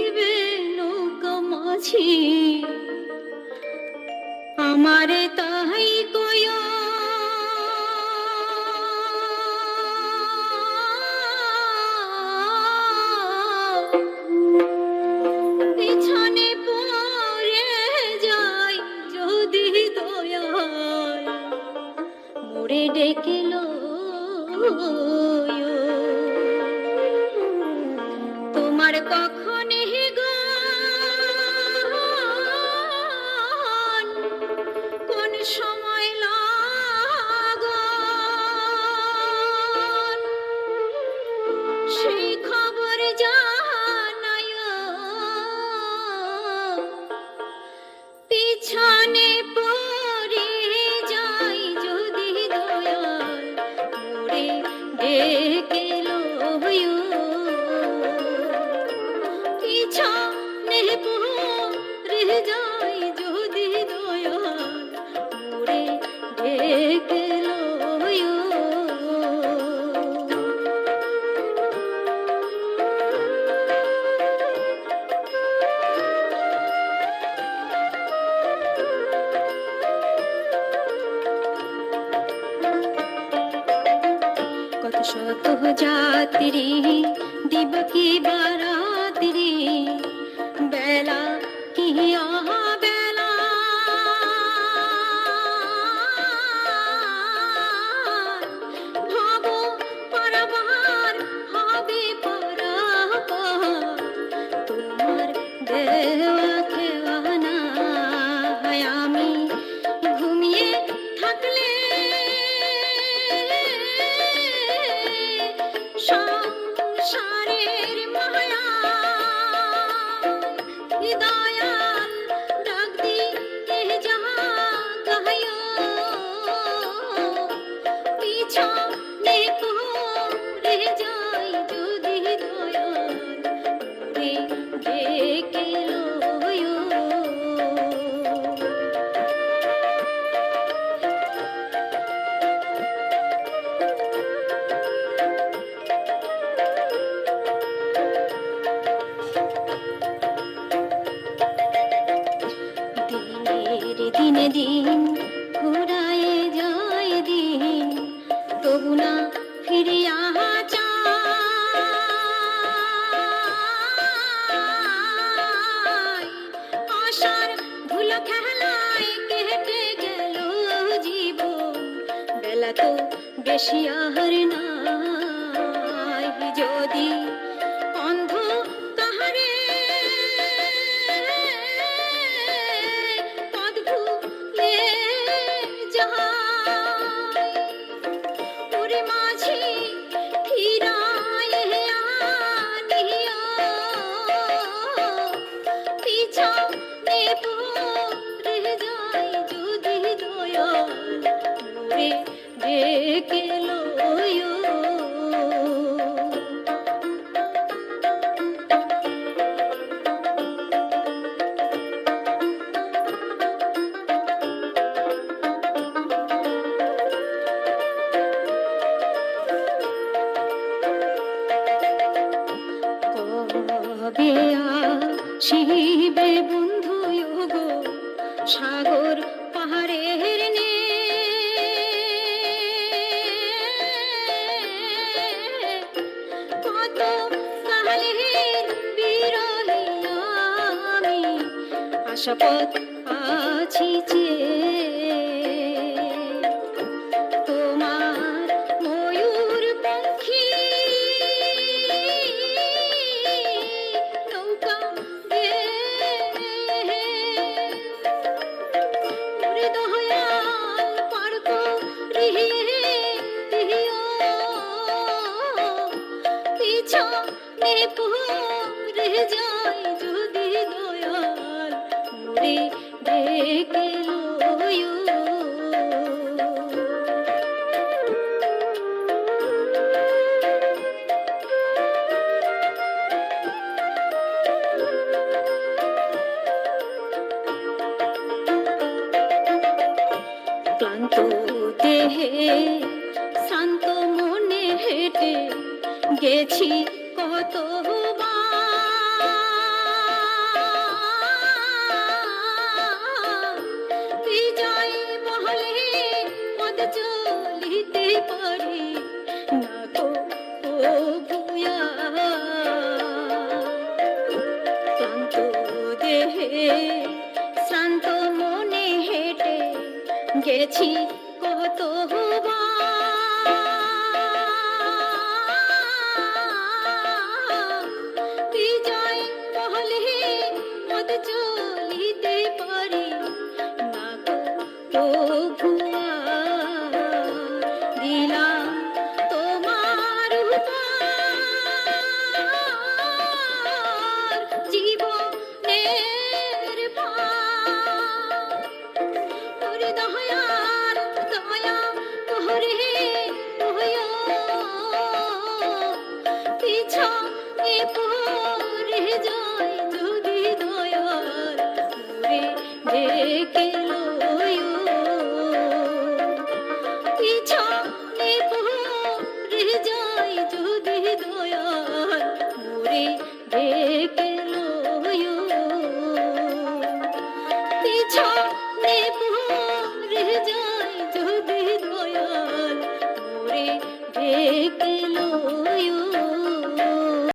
হইবে নৌকা মাঝি। আমারে তাহাই शतुः जातिरे दिवकी बारातिरे ফুরায়ে যায় দিন, তবু না ফিরিয়া আশার ধুলো খেলায় কেটে গেল জীবন, বেলা তো বেশি আহার না। সাগর পাহাড়ের নে। কত কালের আমি আশাপথ আছি চেয়ে ক্লান্ত দেহে শান্ত মনে হেঁটে গেছি কত বা শান্ত মনে হেঁটে গেছি। দয়ার দয়া তোহরে তোহয় পিছা এ পরে যায় যদি দয়ার তোরে ডেকে